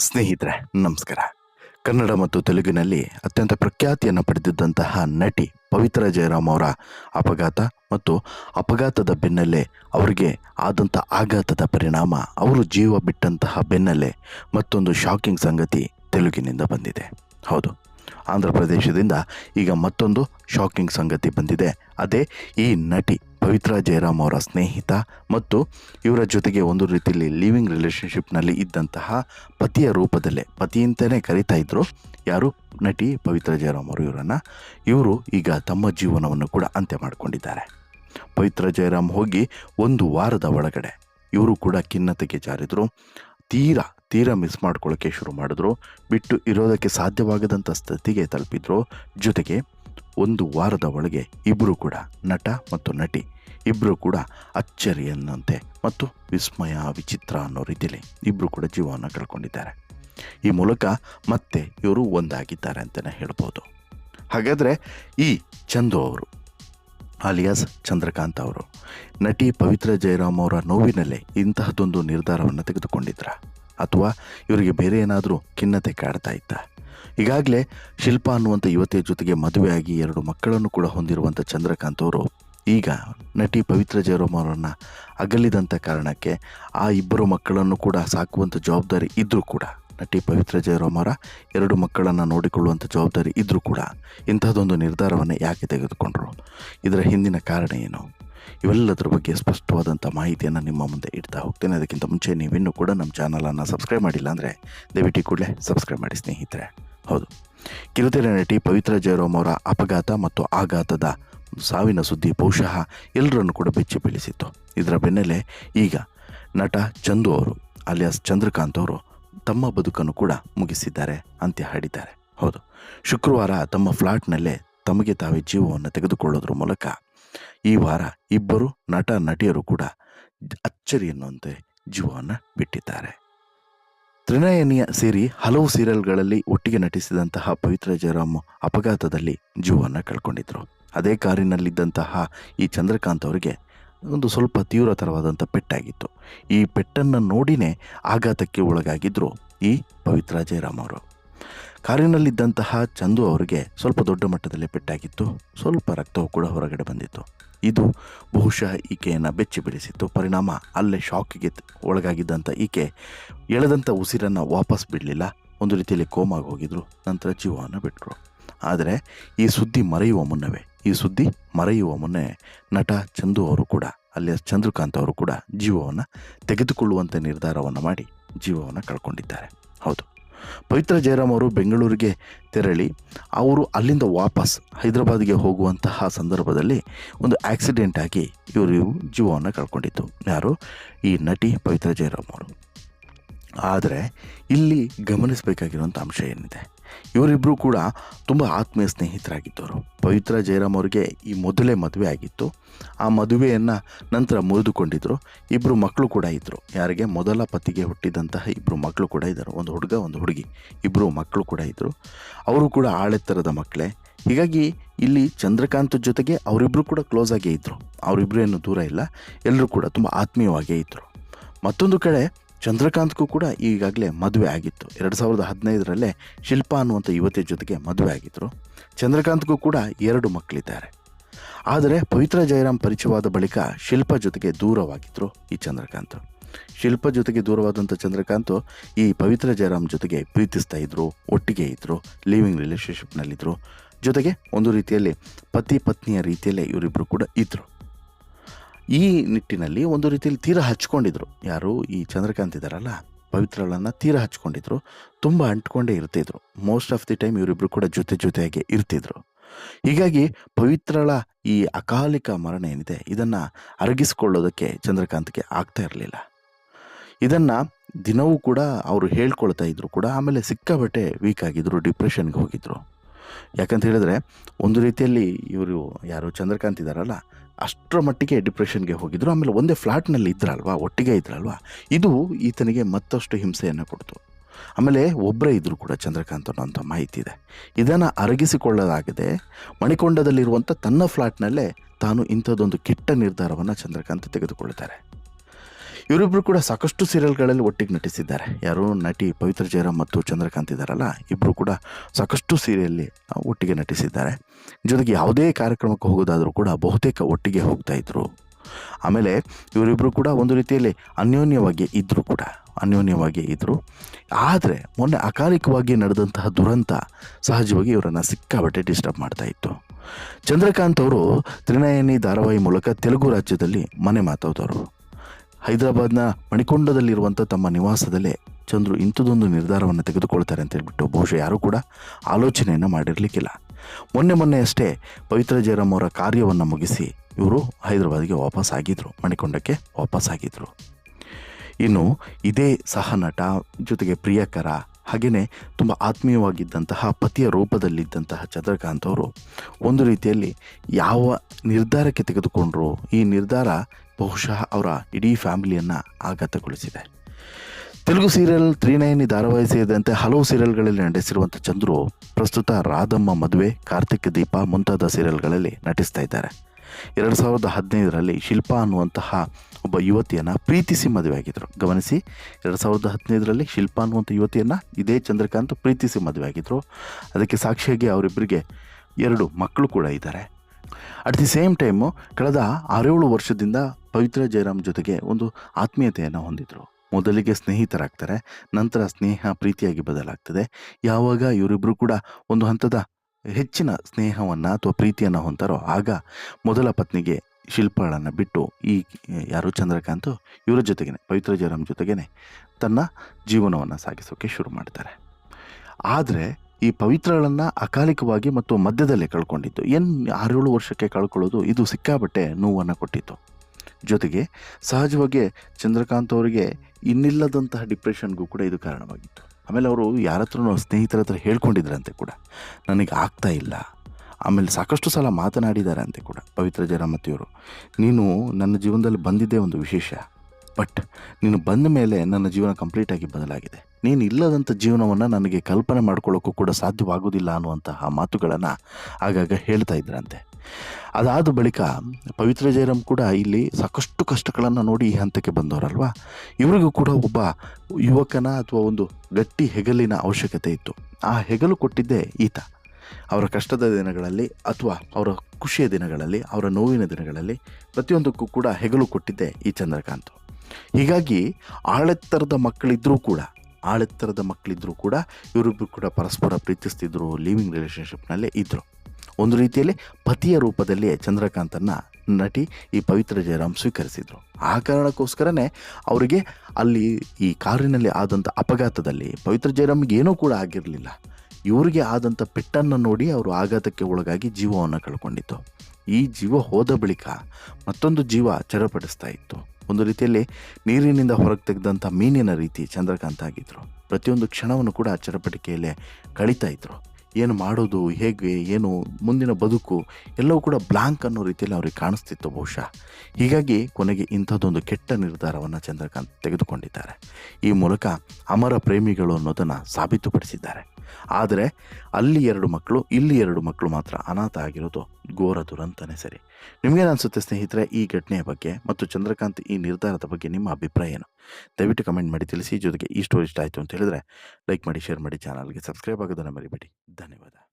ಸ್ನೇಹಿತರೆ, ನಮಸ್ಕಾರ. ಕನ್ನಡ ಮತ್ತು ತೆಲುಗಿನಲ್ಲಿ ಅತ್ಯಂತ ಪ್ರಖ್ಯಾತಿಯನ್ನು ಪಡೆದಿದ್ದಂತಹ ನಟಿ ಪವಿತ್ರ ಜಯರಾಮ್ ಅವರ ಅಪಘಾತ ಮತ್ತು ಅಪಘಾತದ ಬೆನ್ನಲ್ಲೇ ಅವರಿಗೆ ಆದಂಥ ಆಘಾತದ ಪರಿಣಾಮ ಅವರು ಜೀವ ಬಿಟ್ಟಂತಹ ಬೆನ್ನಲ್ಲೇ ಮತ್ತೊಂದು ಶಾಕಿಂಗ್ ಸಂಗತಿ ತೆಲುಗಿನಿಂದ ಬಂದಿದೆ. ಹೌದು. ಆಂಧ್ರ ಪ್ರದೇಶದಿಂದ ಈಗ ಮತ್ತೊಂದು ಶಾಕಿಂಗ್ ಸಂಗತಿ ಬಂದಿದೆ. ಅದೇ ಈ ನಟಿ ಪವಿತ್ರ ಜಯರಾಮ್ ಅವರ ಸ್ನೇಹಿತ ಮತ್ತು ಇವರ ಜೊತೆಗೆ ಒಂದು ರೀತಿಯಲ್ಲಿ ಲಿವಿಂಗ್ ರಿಲೇಷನ್ಶಿಪ್ನಲ್ಲಿ ಇದ್ದಂತಹ ಪತಿಯ ರೂಪದಲ್ಲೇ ಪತಿಯಂತಲೇ ಕರಿತಾ ಇದ್ರು. ಯಾರು? ನಟಿ ಪವಿತ್ರ ಜಯರಾಮ್ ಅವರು ಇವರನ್ನು. ಇವರು ಈಗ ತಮ್ಮ ಜೀವನವನ್ನು ಕೂಡ ಅಂತ್ಯ ಮಾಡಿಕೊಂಡಿದ್ದಾರೆ. ಪವಿತ್ರ ಜಯರಾಮ್ ಹೋಗಿ ಒಂದು ವಾರದ ಒಳಗಡೆ ಇವರು ಕೂಡ ಖಿನ್ನತೆಗೆ ಜಾರಿದ್ರು. ತೀರಾ ತೀರಾ ಮಿಸ್ ಮಾಡ್ಕೊಳ್ಳೋಕ್ಕೆ ಶುರು ಮಾಡಿದ್ರು. ಬಿಟ್ಟು ಇರೋದಕ್ಕೆ ಸಾಧ್ಯವಾಗದಂಥ ಸ್ಥಿತಿಗೆ ತಲುಪಿದ್ರು. ಜೊತೆಗೆ ಒಂದು ವಾರದ ಒಳಗೆ ಇಬ್ಬರು ಕೂಡ ನಟ ಮತ್ತು ನಟಿ ಇಬ್ಬರು ಕೂಡ ಅಚ್ಚರಿ ಅನ್ನಂತೆ ಮತ್ತು ವಿಸ್ಮಯ, ವಿಚಿತ್ರ ಅನ್ನೋ ರೀತಿಯಲ್ಲಿ ಇಬ್ಬರು ಕೂಡ ಜೀವನ ಕಳ್ಕೊಂಡಿದ್ದಾರೆ. ಈ ಮೂಲಕ ಮತ್ತೆ ಇವರು ಒಂದಾಗಿದ್ದಾರೆ ಅಂತಲೇ ಹೇಳ್ಬೋದು. ಹಾಗಾದರೆ ಈ ಚಂದು ಅವರು, ಅಲಿಯಾಸ್ ಚಂದ್ರಕಾಂತ್ ಅವರು, ನಟಿ ಪವಿತ್ರ ಜಯರಾಮ್ ಅವರ ನೋವಿನಲ್ಲೇ ಇಂತಹದ್ದೊಂದು ನಿರ್ಧಾರವನ್ನು ತೆಗೆದುಕೊಂಡಿದ್ರ? ಅಥವಾ ಇವರಿಗೆ ಬೇರೆ ಏನಾದರೂ ಖಿನ್ನತೆ ಕಾಡ್ತಾ ಇತ್ತ. ಈಗಾಗಲೇ ಶಿಲ್ಪಾ ಅನ್ನುವಂಥ ಯುವತಿಯ ಜೊತೆಗೆ ಮದುವೆಯಾಗಿ ಎರಡು ಮಕ್ಕಳನ್ನು ಕೂಡ ಹೊಂದಿರುವಂಥ ಚಂದ್ರಕಾಂತ್ ಅವರು ಈಗ ನಟಿ ಪವಿತ್ರ ಜಯರಾಮ್ ಅವರನ್ನು ಅಗಲಿದಂಥ ಕಾರಣಕ್ಕೆ ಆ ಇಬ್ಬರು ಮಕ್ಕಳನ್ನು ಕೂಡ ಸಾಕುವಂಥ ಜವಾಬ್ದಾರಿ ಇದ್ದರೂ ಕೂಡ ನಟಿ ಪವಿತ್ರ ಜಯರಾಮ್ ಅವರ ಎರಡು ಮಕ್ಕಳನ್ನು ನೋಡಿಕೊಳ್ಳುವಂಥ ಜವಾಬ್ದಾರಿ ಇದ್ದರೂ ಕೂಡ ಇಂಥದ್ದೊಂದು ನಿರ್ಧಾರವನ್ನು ಯಾಕೆ ತೆಗೆದುಕೊಂಡರು? ಇದರ ಹಿಂದಿನ ಕಾರಣ ಏನು? ಇವೆಲ್ಲದರ ಬಗ್ಗೆ ಸ್ಪಷ್ಟವಾದಂಥ ಮಾಹಿತಿಯನ್ನು ನಿಮ್ಮ ಮುಂದೆ ಇಡ್ತಾ ಹೋಗ್ತೇನೆ. ಅದಕ್ಕಿಂತ ಮುಂಚೆ ನೀವಿನ್ನೂ ಕೂಡ ನಮ್ಮ ಚಾನಲನ್ನು ಸಬ್ಸ್ಕ್ರೈಬ್ ಮಾಡಿಲ್ಲ ಅಂದರೆ ದಯವಿಟ್ಟು ಕೂಡಲೇ ಸಬ್ಸ್ಕ್ರೈಬ್ ಮಾಡಿ ಸ್ನೇಹಿತರೆ. ಹೌದು. ಕಿರುತೆರೆ ನಟಿ ಪವಿತ್ರ ಜಯರಾಮ್ ಅವರ ಅಪಘಾತ ಮತ್ತು ಆಘಾತದ ಸಾವಿನ ಸುದ್ದಿ ಬಹುಶಃ ಎಲ್ಲರನ್ನು ಕೂಡ ಬೆಚ್ಚಿ ಬೀಳಿಸಿತ್ತು. ಇದರ ಬೆನ್ನಲ್ಲೇ ಈಗ ನಟ ಚಂದು ಅವರು ಅಲಿಯಾಸ್ ಚಂದ್ರಕಾಂತ್ ಅವರು ತಮ್ಮ ಬದುಕನ್ನು ಕೂಡ ಮುಗಿಸಿದ್ದಾರೆ ಅಂತ್ಯ ಹಾಡಿದ್ದಾರೆ ಹೌದು. ಶುಕ್ರವಾರ ತಮ್ಮ ಫ್ಲಾಟ್ನಲ್ಲೇ ತಮಗೆ ತಾವೇ ಜೀವವನ್ನು ತೆಗೆದುಕೊಳ್ಳೋದ್ರ ಮೂಲಕ ಈ ವಾರ ಇಬ್ಬರು ನಟ ನಟಿಯರು ಕೂಡ ಅಚ್ಚರಿ ಎನ್ನುವಂತೆ ಜೀವವನ್ನು ಬಿಟ್ಟಿದ್ದಾರೆ. ತ್ರಿನಯನಿಯ ಸೇರಿ ಹಲವು ಸೀರಿಯಲ್ಗಳಲ್ಲಿ ಒಟ್ಟಿಗೆ ನಟಿಸಿದಂತಹ ಪವಿತ್ರ ಜಯರಾಮ್ ಅಪಘಾತದಲ್ಲಿ ಜೀವವನ್ನು ಕಳ್ಕೊಂಡಿದ್ರು. ಅದೇ ಕಾರಿನಲ್ಲಿದ್ದಂತಹ ಈ ಚಂದ್ರಕಾಂತ್ ಅವರಿಗೆ ಒಂದು ಸ್ವಲ್ಪ ತೀವ್ರತರವಾದಂಥ ಪೆಟ್ಟಾಗಿತ್ತು. ಈ ಪೆಟ್ಟನ್ನು ನೋಡಿನೇ ಆಘಾತಕ್ಕೆ ಒಳಗಾಗಿದ್ದರು ಈ ಪವಿತ್ರ ಜಯರಾಮ್ ಅವರು. ಕಾರಿನಲ್ಲಿದ್ದಂತಹ ಚಂದು ಅವರಿಗೆ ಸ್ವಲ್ಪ ದೊಡ್ಡ ಮಟ್ಟದಲ್ಲಿ ಪೆಟ್ಟಾಗಿತ್ತು. ಸ್ವಲ್ಪ ರಕ್ತವು ಕೂಡ ಹೊರಗಡೆ ಬಂದಿತ್ತು. ಇದು ಬಹುಶಃ ಈಕೆಯನ್ನು ಬೆಚ್ಚಿ ಬಿಡಿಸಿತ್ತು ಪರಿಣಾಮ ಅಲ್ಲೇ ಶಾಕಿಗೆ ಒಳಗಾಗಿದ್ದಂಥ ಈಕೆ ಎಳೆದಂಥ ಉಸಿರನ್ನು ವಾಪಸ್ ಬಿಡಲಿಲ್ಲ. ಒಂದು ರೀತಿಯಲ್ಲಿ ಕೋಮಾಗಿ ಹೋಗಿದ್ರು. ನಂತರ ಜೀವವನ್ನು ಬಿಟ್ಟರು ಆದರೆ ಈ ಸುದ್ದಿ ಮರೆಯುವ ಮುನ್ನವೇ, ಈ ಸುದ್ದಿ ಮರೆಯುವ ಮುನ್ನೆ ನಟ ಚಂದು ಅವರು ಕೂಡ ಅಲ್ಲಿಯ ಚಂದ್ರಕಾಂತ್ ಅವರು ಕೂಡ ಜೀವವನ್ನು ತೆಗೆದುಕೊಳ್ಳುವಂಥ ನಿರ್ಧಾರವನ್ನು ಮಾಡಿ ಜೀವವನ್ನು ಕಳ್ಕೊಂಡಿದ್ದಾರೆ. ಹೌದು. ಪವಿತ್ರ ಜಯರಾಮ್ ಅವರು ಬೆಂಗಳೂರಿಗೆ ತೆರಳಿ ಅವರು ಅಲ್ಲಿಂದ ವಾಪಸ್ ಹೈದರಾಬಾದ್ಗೆ ಹೋಗುವಂತಹ ಸಂದರ್ಭದಲ್ಲಿ ಒಂದು ಆಕ್ಸಿಡೆಂಟ್ ಆಗಿ ಇವರು ಜೀವವನ್ನು ಕಳ್ಕೊಂಡಿದ್ದು. ಯಾರು? ಈ ನಟಿ ಪವಿತ್ರ ಜಯರಾಮ್ ಅವರು. ಆದರೆ ಇಲ್ಲಿ ಗಮನಿಸಬೇಕಾಗಿರುವಂಥ ಅಂಶ ಏನಿದೆ? ಇವರಿಬ್ಬರು ಕೂಡ ತುಂಬ ಆತ್ಮೀಯ ಸ್ನೇಹಿತರಾಗಿದ್ದವರು. ಪವಿತ್ರ ಜಯರಾಮ್ ಅವರಿಗೆ ಈ ಮೊದಲೇ ಮದುವೆ ಆಗಿತ್ತು. ಆ ಮದುವೆಯನ್ನು ನಂತರ ಮುರಿದುಕೊಂಡಿದ್ದರು ಇಬ್ಬರು ಮಕ್ಕಳು ಕೂಡ ಇದ್ದರು ಯಾರಿಗೆ? ಮೊದಲ ಪತಿಗೆ ಹುಟ್ಟಿದಂತಹ ಇಬ್ಬರು ಮಕ್ಕಳು ಕೂಡ ಇದ್ದರು. ಒಂದು ಹುಡುಗ, ಒಂದು ಹುಡುಗಿ. ಇಬ್ಬರು ಮಕ್ಕಳು ಕೂಡ ಇದ್ದರು ಅವರು ಕೂಡ ಆಳೆತ್ತರದ ಮಕ್ಕಳೇ. ಹೀಗಾಗಿ ಇಲ್ಲಿ ಚಂದ್ರಕಾಂತ್ ಜೊತೆಗೆ ಅವರಿಬ್ಬರು ಕೂಡ ಕ್ಲೋಸ್ ಆಗೇ ಇದ್ದರು ಅವರಿಬ್ಬರು ಏನು ದೂರ ಇಲ್ಲ. ಎಲ್ಲರೂ ಕೂಡ ತುಂಬ ಆತ್ಮೀಯವಾಗೇ ಇದ್ದರು ಮತ್ತೊಂದು ಕಡೆ ಚಂದ್ರಕಾಂತ್ಗೂ ಕೂಡ ಈಗಾಗಲೇ ಮದುವೆ ಆಗಿತ್ತು. ಎರಡು ಸಾವಿರದ ಹದಿನೈದರಲ್ಲೇ ಶಿಲ್ಪಾ ಅನ್ನುವಂಥ ಯುವತಿಯ ಜೊತೆಗೆ ಮದುವೆ ಆಗಿದ್ದರು ಚಂದ್ರಕಾಂತ್ಗೂ ಕೂಡ ಎರಡು ಮಕ್ಕಳಿದ್ದಾರೆ. ಆದರೆ ಪವಿತ್ರ ಜಯರಾಮ್ ಪರಿಚಯವಾದ ಬಳಿಕ ಶಿಲ್ಪ ಜೊತೆಗೆ ದೂರವಾಗಿದ್ದರು ಈ ಚಂದ್ರಕಾಂತ್. ಶಿಲ್ಪ ಜೊತೆಗೆ ದೂರವಾದಂಥ ಚಂದ್ರಕಾಂತ್ ಈ ಪವಿತ್ರ ಜಯರಾಮ್ ಜೊತೆಗೆ ಪ್ರೀತಿಸ್ತಾ ಇದ್ದರು ಒಟ್ಟಿಗೆ ಇದ್ದರು ಲಿವಿಂಗ್ ರಿಲೇಷನ್ಶಿಪ್ನಲ್ಲಿದ್ದರು ಜೊತೆಗೆ ಒಂದು ರೀತಿಯಲ್ಲಿ ಪತಿ ಪತ್ನಿಯ ರೀತಿಯಲ್ಲೇ ಇವರಿಬ್ಬರು ಕೂಡ ಇದ್ದರು ಈ ನಿಟ್ಟಿನಲ್ಲಿ ಒಂದು ರೀತಿಯಲ್ಲಿ ತೀರ ಹಚ್ಕೊಂಡಿದ್ರು. ಯಾರು? ಈ ಚಂದ್ರಕಾಂತ್ ಇದ್ದಾರಲ್ಲ? ಪವಿತ್ರಳನ್ನು ತೀರ ಹಚ್ಕೊಂಡಿದ್ರು. ತುಂಬ ಅಂಟ್ಕೊಂಡೇ ಇರ್ತಿದ್ರು. ಮೋಸ್ಟ್ ಆಫ್ ದಿ ಟೈಮ್ ಇವರಿಬ್ಬರು ಕೂಡ ಜೊತೆ ಜೊತೆಯಾಗಿ ಇರ್ತಿದ್ರು. ಹೀಗಾಗಿ ಪವಿತ್ರಳ ಈ ಅಕಾಲಿಕ ಮರಣ ಏನಿದೆ, ಇದನ್ನು ಅರಗಿಸ್ಕೊಳ್ಳೋದಕ್ಕೆ ಚಂದ್ರಕಾಂತ್ಗೆ ಆಗ್ತಾ ಇರಲಿಲ್ಲ. ಇದನ್ನು ದಿನವೂ ಕೂಡ ಅವರು ಹೇಳ್ಕೊಳ್ತಾ ಇದ್ರು ಕೂಡ, ಆಮೇಲೆ ಸಿಕ್ಕಾಬಟ್ಟೆ ವೀಕ್ ಆಗಿದ್ರು ಡಿಪ್ರೆಷನ್ಗೆ ಹೋಗಿದ್ರು. ಯಾಕಂತ ಹೇಳಿದ್ರೆ, ಒಂದು ರೀತಿಯಲ್ಲಿ ಇವರು ಯಾರು? ಚಂದ್ರಕಾಂತ್ ಇದ್ದಾರಲ್ಲ ಅಷ್ಟರ ಮಟ್ಟಿಗೆ ಡಿಪ್ರೆಷನ್ಗೆ ಹೋಗಿದ್ರು. ಆಮೇಲೆ ಒಂದೇ ಫ್ಲಾಟ್ನಲ್ಲಿ ಇದ್ರಲ್ವಾ, ಒಟ್ಟಿಗೆ ಇದ್ರಲ್ವಾ, ಇದು ಈತನಿಗೆ ಮತ್ತಷ್ಟು ಹಿಂಸೆಯನ್ನು ಕೊಡ್ತು. ಆಮೇಲೆ ಒಬ್ಬರೇ ಇದ್ರು ಕೂಡ ಚಂದ್ರಕಾಂತ್ ಅನ್ನೋಂಥ ಮಾಹಿತಿ ಇದೆ. ಇದನ್ನು ಅರಗಿಸಿಕೊಳ್ಳಲಾಗದೆ ಮಣಿಕೊಂಡದಲ್ಲಿರುವಂಥ ತನ್ನ ಫ್ಲಾಟ್ನಲ್ಲೇ ತಾನು ಇಂಥದ್ದೊಂದು ಕೆಟ್ಟ ನಿರ್ಧಾರವನ್ನು ಚಂದ್ರಕಾಂತ್ ತೆಗೆದುಕೊಳ್ತಾರೆ ಇವರಿಬ್ಬರು ಕೂಡ ಸಾಕಷ್ಟು ಸೀರಿಯಲ್ಗಳಲ್ಲಿ ಒಟ್ಟಿಗೆ ನಟಿಸಿದ್ದಾರೆ. ಯಾರು ನಟಿ ಪವಿತ್ರ ಜಯರಾಮ್ ಮತ್ತು ಚಂದ್ರಕಾಂತ್ ಇದ್ದಾರಲ್ಲ ಇಬ್ಬರು ಕೂಡ ಸಾಕಷ್ಟು ಸೀರಿಯಲ್ಲಿ ಒಟ್ಟಿಗೆ ನಟಿಸಿದ್ದಾರೆ. ಜೊತೆಗೆ ಯಾವುದೇ ಕಾರ್ಯಕ್ರಮಕ್ಕೆ ಹೋಗೋದಾದರೂ ಕೂಡ ಬಹುತೇಕ ಒಟ್ಟಿಗೆ ಹೋಗ್ತಾ ಇದ್ರು. ಆಮೇಲೆ ಇವರಿಬ್ಬರು ಕೂಡ ಒಂದು ರೀತಿಯಲ್ಲಿ ಅನ್ಯೋನ್ಯವಾಗಿ ಇದ್ದರು ಕೂಡ, ಅನ್ಯೋನ್ಯವಾಗಿ ಇದ್ದರು ಆದರೆ ಮೊನ್ನೆ ಅಕಾಲಿಕವಾಗಿ ನಡೆದಂತಹ ದುರಂತ ಸಹಜವಾಗಿ ಇವರನ್ನು ಸಿಕ್ಕಾಬಟ್ಟೆ ಡಿಸ್ಟರ್ಬ್ ಮಾಡ್ತಾ ಇತ್ತು. ಚಂದ್ರಕಾಂತ್ ಅವರು ತ್ರಿನಯನಿ ಧಾರಾವಾಹಿ ಮೂಲಕ ತೆಲುಗು ರಾಜ್ಯದಲ್ಲಿ ಮನೆ ಮಾತಾದವರು ಹೈದರಾಬಾದ್ನ ಮಣಿಕೊಂಡದಲ್ಲಿರುವಂಥ ತಮ್ಮ ನಿವಾಸದಲ್ಲೇ ಚಂದ್ರು ಇಂಥದ್ದೊಂದು ನಿರ್ಧಾರವನ್ನು ತೆಗೆದುಕೊಳ್ತಾರೆ ಅಂತ ಹೇಳ್ಬಿಟ್ಟು ಬಹುಶಃ ಯಾರೂ ಕೂಡ ಆಲೋಚನೆಯನ್ನು ಮಾಡಿರಲಿಕ್ಕಿಲ್ಲ. ಮೊನ್ನೆ ಮೊನ್ನೆ ಅಷ್ಟೇ ಪವಿತ್ರ ಜಯರಾಮ್ ಅವರ ಕಾರ್ಯವನ್ನು ಮುಗಿಸಿ ಇವರು ಹೈದರಾಬಾದ್ಗೆ ವಾಪಸ್ ಆಗಿದ್ರು, ಮಣಿಕೊಂಡಕ್ಕೆ ವಾಪಸ್ ಆಗಿದ್ರು. ಇನ್ನು ಇದೇ ಸಹ ನಟ ಜೊತೆಗೆ ಪ್ರಿಯಕರ ಹಾಗೆಯೇ ತುಂಬ ಆತ್ಮೀಯವಾಗಿದ್ದಂತಹ ಪತಿಯ ರೂಪದಲ್ಲಿದ್ದಂತಹ ಚಂದ್ರಕಾಂತ್ ಅವರು ಒಂದು ರೀತಿಯಲ್ಲಿ ಯಾವ ನಿರ್ಧಾರಕ್ಕೆ ತೆಗೆದುಕೊಂಡ್ರು, ಈ ನಿರ್ಧಾರ ಬಹುಶಃ ಅವರ ಇಡೀ ಫ್ಯಾಮಿಲಿಯನ್ನು ಆಘಾತಗೊಳಿಸಿದೆ. ತೆಲುಗು ಸೀರಿಯಲ್ ತ್ರೀನಯನಿ ಧಾರಾವಾಹಿ ಸೇರಿದಂತೆ ಹಲವು ಸೀರಿಯಲ್ಗಳಲ್ಲಿ ನಟಿಸಿರುವಂಥ ಚಂದ್ರು ಪ್ರಸ್ತುತ ರಾಧಮ್ಮ ಮದುವೆ, ಕಾರ್ತಿಕ್ ದೀಪ ಮುಂತಾದ ಸೀರಿಯಲ್ಗಳಲ್ಲಿ ನಟಿಸ್ತಾ ಇದ್ದಾರೆ. ಎರಡು ಸಾವಿರದ ಹದಿನೈದರಲ್ಲಿ ಶಿಲ್ಪಾ ಅನ್ನುವಂತಹ ಒಬ್ಬ ಯುವತಿಯನ್ನು ಪ್ರೀತಿಸಿ ಮದುವೆ ಆಗಿದ್ದರು ಗಮನಿಸಿ, ಎರಡು ಸಾವಿರದ ಹದಿನೈದರಲ್ಲಿ ಶಿಲ್ಪಾ ಅನ್ನುವಂಥ ಯುವತಿಯನ್ನು ಇದೇ ಚಂದ್ರಕಾಂತ್ ಪ್ರೀತಿಸಿ ಮದುವೆ ಆಗಿದ್ದರು ಅದಕ್ಕೆ ಸಾಕ್ಷಿಯಾಗಿ ಅವರಿಬ್ಬರಿಗೆ ಎರಡು ಮಕ್ಕಳು ಕೂಡ ಇದ್ದಾರೆ. ಅಟ್ ದಿ ಸೇಮ್ ಟೈಮು ಕಳೆದ ಆರೇಳು ವರ್ಷದಿಂದ ಪವಿತ್ರ ಜಯರಾಮ್ ಜೊತೆಗೆ ಒಂದು ಆತ್ಮೀಯತೆಯನ್ನು ಹೊಂದಿದ್ರು. ಮೊದಲಿಗೆ ಸ್ನೇಹಿತರಾಗ್ತಾರೆ, ನಂತರ ಸ್ನೇಹ ಪ್ರೀತಿಯಾಗಿ ಬದಲಾಗ್ತದೆ. ಯಾವಾಗ ಇವರಿಬ್ಬರು ಕೂಡ ಒಂದು ಹಂತದ ಹೆಚ್ಚಿನ ಸ್ನೇಹವನ್ನು ಅಥವಾ ಪ್ರೀತಿಯನ್ನು ಹೊಂತಾರೋ ಆಗ ಮೊದಲ ಪತ್ನಿಗೆ ಶಿಲ್ಪಗಳನ್ನು ಬಿಟ್ಟು ಈ ಯಾರು ಚಂದ್ರಕಾಂತ್, ಇವರ ಜೊತೆಗೇ ಪವಿತ್ರ ಜಯರಾಮ್ ಜೊತೆಗೇ ತನ್ನ ಜೀವನವನ್ನು ಸಾಗಿಸೋಕೆ ಶುರು ಮಾಡ್ತಾರೆ. ಆದರೆ ಈ ಪವಿತ್ರಗಳನ್ನು ಅಕಾಲಿಕವಾಗಿ ಮತ್ತು ಮಧ್ಯದಲ್ಲೇ ಕಳ್ಕೊಂಡಿದ್ದು. ಏನು ಆರೇಳು ವರ್ಷಕ್ಕೆ ಕಳ್ಕೊಳ್ಳೋದು ಇದು ಸಿಕ್ಕಾಬಟ್ಟೆ ನೋವನ್ನು ಕೊಟ್ಟಿತ್ತು. ಜೊತೆಗೆ ಸಹಜವಾಗಿ ಚಂದ್ರಕಾಂತ್ ಅವರಿಗೆ ಇನ್ನಿಲ್ಲದಂತಹ ಡಿಪ್ರೆಷನ್ಗೂ ಕೂಡ ಇದು ಕಾರಣವಾಗಿತ್ತು. ಆಮೇಲೆ ಅವರು ಯಾರ ಹತ್ರನೂ ಸ್ನೇಹಿತರ ಹತ್ರ ಹೇಳ್ಕೊಂಡಿದ್ರಂತೆ ಕೂಡ. ನನಗೆ ಆಗ್ತಾ ಇಲ್ಲ. ಆಮೇಲೆ ಸಾಕಷ್ಟು ಸಲ ಮಾತನಾಡಿದ್ದಾರೆ ಅಂತೆ ಕೂಡ ಪವಿತ್ರ ಜಯರಾಮತಿಯವರು ನೀನು ನನ್ನ ಜೀವನದಲ್ಲಿ ಬಂದಿದ್ದೇ ಒಂದು ವಿಶೇಷ. ಬಟ್ ನೀನು ಬಂದ ಮೇಲೆ ನನ್ನ ಜೀವನ ಕಂಪ್ಲೀಟಾಗಿ ಬದಲಾಗಿದೆ. ನೀನು ಇಲ್ಲದಂಥ ಜೀವನವನ್ನು ನನಗೆ ಕಲ್ಪನೆ ಮಾಡ್ಕೊಳ್ಳೋಕ್ಕೂ ಕೂಡ ಸಾಧ್ಯವಾಗೋದಿಲ್ಲ ಅನ್ನುವಂತಹ ಮಾತುಗಳನ್ನು ಆಗಾಗ ಹೇಳ್ತಾ ಇದ್ರಂತೆ. ಅದಾದ ಬಳಿಕ ಪವಿತ್ರ ಜಯರಾಮ್ ಕೂಡ ಇಲ್ಲಿ ಸಾಕಷ್ಟು ಕಷ್ಟಗಳನ್ನು ನೋಡಿ ಈ ಹಂತಕ್ಕೆ ಬಂದವರಲ್ವಾ? ಇವರಿಗೂ ಕೂಡ ಒಬ್ಬ ಯುವಕನ ಅಥವಾ ಒಂದು ಗಟ್ಟಿ ಹೆಗಲಿನ ಅವಶ್ಯಕತೆ ಇತ್ತು. ಆ ಹೆಗಲು ಕೊಟ್ಟಿದ್ದೇ ಈತ. ಅವರ ಕಷ್ಟದ ದಿನಗಳಲ್ಲಿ ಅಥವಾ ಅವರ ಖುಷಿಯ ದಿನಗಳಲ್ಲಿ, ಅವರ ನೋವಿನ ದಿನಗಳಲ್ಲಿ ಪ್ರತಿಯೊಂದಕ್ಕೂ ಕೂಡ ಹೆಗಲು ಕೊಟ್ಟಿದ್ದೆ ಈ ಚಂದ್ರಕಾಂತ್. ಹೀಗಾಗಿ ಆಳೆತ್ತರದ ಮಕ್ಕಳಿದ್ರೂ ಕೂಡ, ಆಳೆತ್ತರದ ಮಕ್ಕಳಿದ್ದರೂ ಕೂಡ ಇವರಿಬ್ಬರು ಕೂಡ ಪರಸ್ಪರ ಪ್ರೀತಿಸ್ತಿದ್ರು ಲಿವಿಂಗ್ ರಿಲೇಷನ್ಶಿಪ್ನಲ್ಲೇ ಇದ್ದರು ಒಂದು ರೀತಿಯಲ್ಲಿ ಪತಿಯ ರೂಪದಲ್ಲಿ ಚಂದ್ರಕಾಂತನ್ನು ನಟಿ ಈ ಪವಿತ್ರ ಜಯರಾಮ್ ಸ್ವೀಕರಿಸಿದರು. ಆ ಕಾರಣಕ್ಕೋಸ್ಕರನೇ ಅವರಿಗೆ ಅಲ್ಲಿ ಈ ಕಾರಿನಲ್ಲಿ ಆದಂಥ ಅಪಘಾತದಲ್ಲಿ ಪವಿತ್ರ ಜಯರಾಮ್ಗೆ ಏನೂ ಕೂಡ ಆಗಿರಲಿಲ್ಲ. ಇವರಿಗೆ ಆದಂಥ ಪೆಟ್ಟನ್ನು ನೋಡಿ ಅವರು ಆಘಾತಕ್ಕೆ ಒಳಗಾಗಿ ಜೀವವನ್ನು ಕಳ್ಕೊಂಡಿತ್ತು. ಈ ಜೀವ ಹೋದ ಬಳಿಕ ಮತ್ತೊಂದು ಜೀವ ಚರಪಡಿಸ್ತಾ ಇತ್ತು. ಒಂದು ರೀತಿಯಲ್ಲಿ ನೀರಿನಿಂದ ಹೊರಗೆ ತೆಗೆದಂಥ ಮೀನಿನ ರೀತಿ ಚಂದ್ರಕಾಂತ ಆಗಿದ್ದರು ಪ್ರತಿಯೊಂದು ಕ್ಷಣವನ್ನು ಕೂಡ ಚರಪಟಿಕೆಯಲ್ಲೇ ಕಳೀತಾ ಇದ್ರು. ಏನು ಮಾಡೋದು, ಹೇಗೆ, ಏನು, ಮುಂದಿನ ಬದುಕು, ಎಲ್ಲವೂ ಕೂಡ ಬ್ಲಾಂಕ್ ಅನ್ನೋ ರೀತಿಯಲ್ಲಿ ಅವ್ರಿಗೆ ಕಾಣಿಸ್ತಿತ್ತು ಬಹುಶಃ. ಹೀಗಾಗಿ ಕೊನೆಗೆ ಇಂಥದ್ದೊಂದು ಕೆಟ್ಟ ನಿರ್ಧಾರವನ್ನು ಚಂದ್ರಕಾಂತ್ ತೆಗೆದುಕೊಂಡಿದ್ದಾರೆ. ಈ ಮೂಲಕ ಅಮರ ಪ್ರೇಮಿಗಳು ಅನ್ನೋದನ್ನು ಸಾಬೀತುಪಡಿಸಿದ್ದಾರೆ. ಆದರೆ ಅಲ್ಲಿ ಎರಡು ಮಕ್ಕಳು, ಇಲ್ಲಿ ಎರಡು ಮಕ್ಕಳು ಮಾತ್ರ ಅನಾಥ ಆಗಿರೋದು ಘೋರ ದುರಂತನೇ ಸರಿ. ನಿಮಗೇನು ಅನಿಸುತ್ತೆ ಸ್ನೇಹಿತರೆ ಈ ಘಟನೆಯ ಬಗ್ಗೆ ಮತ್ತು ಚಂದ್ರಕಾಂತ್ ಈ ನಿರ್ಧಾರದ ಬಗ್ಗೆ ನಿಮ್ಮ ಅಭಿಪ್ರಾಯ ಏನು? ದಯವಿಟ್ಟು ಕಮೆಂಟ್ ಮಾಡಿ ತಿಳಿಸಿ, ಜೊತೆಗೆ ಈ ಸ್ಟೋರಿ ಇಷ್ಟ ಆಯಿತು ಅಂತ ಹೇಳಿದ್ರೆ ಲೈಕ್ ಮಾಡಿ, ಶೇರ್ ಮಾಡಿ, ಚಾನಲ್ಗೆ ಸಬ್ಸ್ಕ್ರೈಬ್ ಆಗೋದನ್ನು ಮರಿಬೇಡಿ. ಧನ್ಯವಾದ.